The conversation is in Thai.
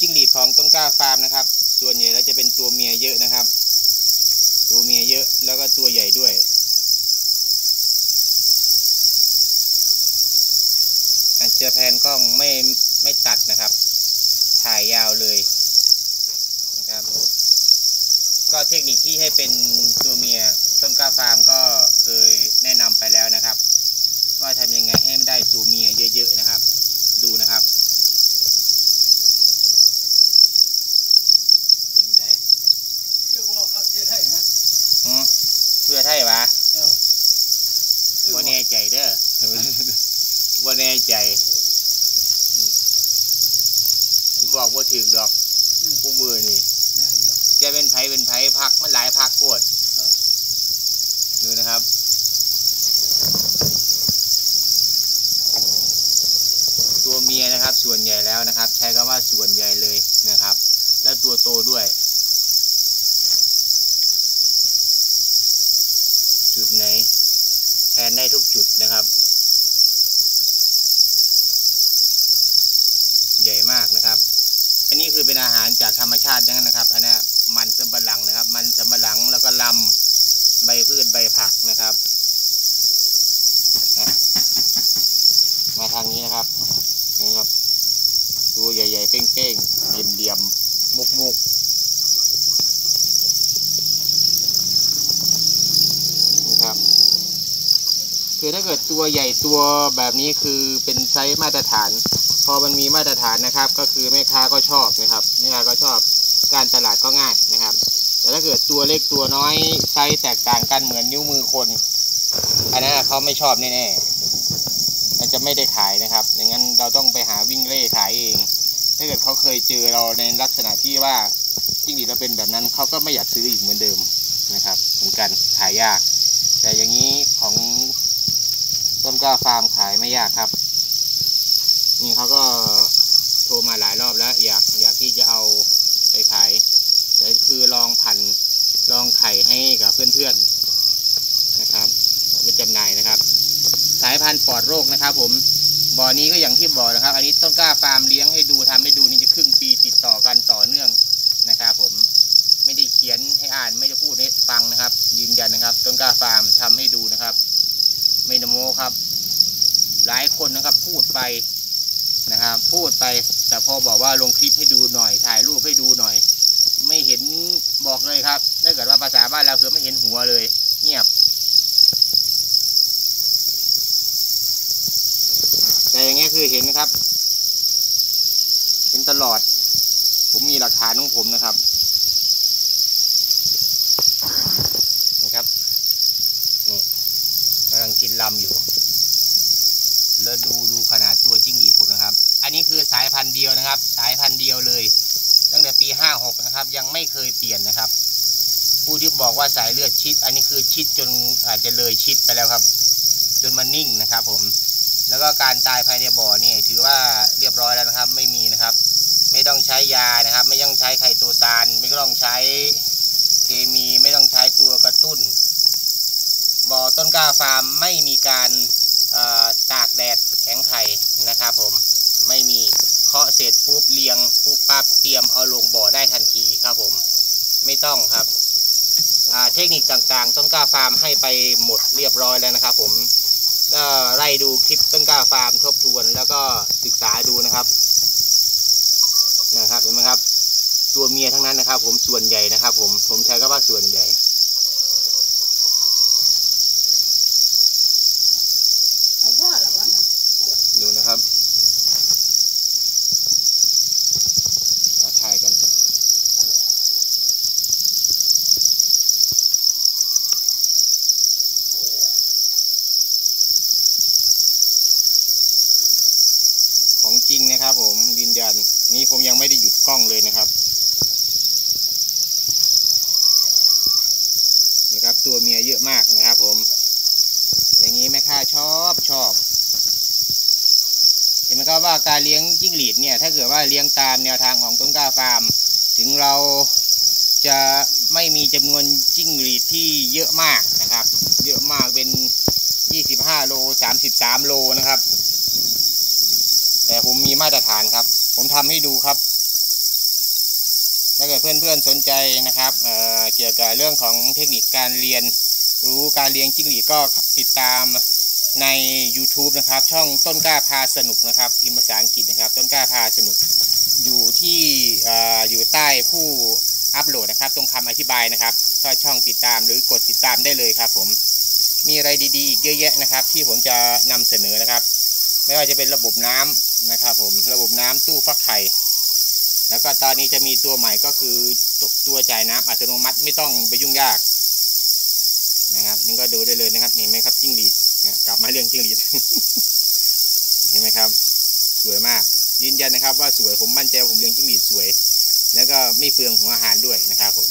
จิ้งหรีดของต้นกล้าฟาร์มนะครับ ส่วนใหญ่แล้วจะเป็นตัวเมียเยอะนะครับ ตัวเมียเยอะแล้วก็ตัวใหญ่ด้วย อันเชียร์แพนกล้องไม่ไม่ตัดนะครับ ถ่ายยาวเลยนะครับ ก็เทคนิคที่ให้เป็นตัวเมียต้นกล้าฟาร์มก็เคยแนะนำไปแล้วนะครับ ว่าทำยังไงให้มันได้ตัวเมียเยอะๆนะครับ ดูนะครับ เป็นไงชื่อว่าพระเทศไทยนะ อืมเพื่อไทยวะเออชื่อบ่ว่าแน่ใจเด้อบ่แน่ใจอืมมันบอกว่าถือดอกอืมผู้มือนี่แม่นเดียวจะเป็นไผเป็นไผพักมันหลายพักปวดเออดูนะครับ ตัวเมียนะครับส่วนใหญ่แล้วนะครับ ใช้คำว่าส่วนใหญ่เลยนะครับ แล้วตัวโตด้วย จุดไหน แทนได้ทุกจุดนะครับ ใหญ่มากนะครับ อันนี้คือเป็นอาหารจากธรรมชาติทั้งนั้นนะครับ อันนี้มันสำปะหลังนะครับ มันสำปะหลังแล้วก็ลำใบพืชใบผักนะครับ มาทางนี้นะครับนี่ครับ ตัวใหญ่ๆเป้งๆเดี่ยมๆมุกๆนี่ครับ คือถ้าเกิดตัวใหญ่ตัวแบบนี้คือเป็นไซส์มาตรฐาน พอมันมีมาตรฐานนะครับ ก็คือแม่ค้าก็ชอบนะครับแม่ค้าก็ชอบการตลาดก็ง่ายนะครับ แต่ถ้าเกิดตัวเล็กตัวน้อยไซส์แตกต่างกันเหมือนนิ้วมือคน อันนั้นเขาไม่ชอบแน่ๆเราจะไม่ได้ขายนะครับอย่างนั้นเราต้องไปหาวิ่งเล่ขายเอง ถ้าเกิดเขาเคยเจอเราในลักษณะที่ว่าจิ้งหรีดเราเป็นแบบนั้นเขาก็ไม่อยากซื้ออีกเหมือนเดิมนะครับ เหมือนกันขายยาก แต่อย่างนี้ของ ต้นกล้าฟาร์มขายไม่ยากครับ นี่เขาก็โทรมาหลายรอบแล้วอยากอยากที่จะเอาไปขายแต่คือลองพันลองไข่ให้กับเพื่อนๆนะครับเอาไปจำหน่ายนะครับ สายพันธุ์ปลอดโรคนะครับ ผมบ่อนี้ก็อย่างที่บอกนะครับ อันนี้ต้นกล้าฟาร์มเลี้ยงให้ดูทำให้ดูนี่จะครึ่งปีติดต่อกันต่อเนื่องนะครับ ผมไม่ได้เขียนให้อ่านไม่ได้พูดให้ฟังนะครับ ยืนยันนะครับ ต้นกล้าฟาร์มทำให้ดูนะครับ ไม่โมครับ หลายคนนะครับพูดไปนะครับ พูดไปแต่พอบอกว่าลงคลิปให้ดูหน่อย ถ่ายรูปให้ดูหน่อย ไม่เห็นบอกเลยครับถ้าเกิดว่าภาษาบ้านเราคือไม่เห็นหัวเลย เงียบ แต่อย่างเงี้ยคือเห็นครับ เห็นตลอด ผมมีหลักฐานของผมนะครับนี่กำ ลำอยู่ แล้วดูดูขนาดตัวจิ้งหรีดผมนะครับ อันนี้คือสายพันธุ์เดียวนะครับ สายพันธุ์เดียวเลย ตั้งแต่ปี56นะครับ ยังไม่เคยเปลี่ยนนะครับ ผู้ที่บอกว่าสายเลือดชิด อันนี้คือชิดจนอาจจะเลยชิดไปแล้วครับ จนมันนิ่งนะครับ ผม แล้วก็การตายภายในบ่อนี่ถือว่าเรียบร้อยแล้วนะครับ ไม่มีนะครับ ไม่ต้องใช้ยานะครับ ไม่ต้องใช้ไข่ตัวซานไม่ต้องใช้เคมีไม่ต้องใช้ตัวกระตุ้น บ่อต้นกล้าฟาร์มไม่มีการตากแดดแข็งไข่นะครับผมไม่มีเคาะเสร็จปุ๊บเรียงปุ๊บปั๊บเตรียมเอาลงบ่อได้ทันทีครับผมไม่ต้องครับเทคนิคต่างๆ ต้นกล้าฟาร์มให้ไปหมดเรียบร้อยแล้วนะครับ ผมไล่ดูคลิปต้นกล้าฟาร์มทบทวนแล้วก็ศึกษาดูนะครับนะครับเห็นไหมครับ ตัวเมียทั้งนั้นนะครับ ผมส่วนใหญ่นะครับ ผมผมใช้ก็ว่าส่วนใหญ่ เอาพ่อละวะนะ ดูนะครับมาถ่ายกัน ของ จริงนะครับ ผมยืนยันนี่ผมยังไม่ได้หยุดกล้องเลยนะครับนี่ครับตัวเมียเยอะมากนะครับ ผม อย่างนี้แม่ค้าชอบชอบเห็นไหมครับว่าการเลี้ยงจิ้งหรีดเนี่ยถ้าเกิดว่าเลี้ยงตามแนวทางของต้นกล้าฟาร์ม ถึงเราจะไม่มีจำนวนจิ้งหรีดที่เยอะมากนะครับ เยอะมากเป็น 25 โล 33 โลนะครับ มีมาตรฐานครับ ผมทำให้ดูครับ ถ้าเกิดเพื่อนๆสนใจนะครับเเกี่ยวกับเรื่องของเทคนิคการเรียน รู้การเลี้ยงจิ้งหรีดก็ติดตามใน YouTube นะครับ ช่องต้นกล้าพาสนุกนะครับพิมพ์ภาษาอังกฤษนะครับ ต้นกล้าพาสนุก อยู่ที่เอ่ออยู่ใต้ผู้อัปโหลดนะครับ ตรงคำอธิบายนะครับก็ช่องติดตามหรือกดติดตามได้เลยครับ ผมมีอะไรดีๆอีกเยอะแยะนะครับ ที่ผมจะนำเสนอนะครับ ไม่ว่าจะเป็นระบบน้ำ นะครับผมระบบน้ำตู้ฟักไข่ แล้วก็ตอนนี้จะมีตัวใหม่ก็คือตัวจ่ายน้ำอัตโนมัติไม่ต้องไปยุ่งยากนะครับนี่ก็ดูได้เลยนะครับเห็นไหมครับจิ้งหรีดกลับมาเรื่องจิ้งหรีดเห็นไหมครับ สวยมากยืนยันนะครับ ว่าสวยผมมั่นใจว่าผมเลี้ยงจิ้งหรีดสวย แล้วก็ไม่เปลืองหัวอาหารด้วยนะครับผม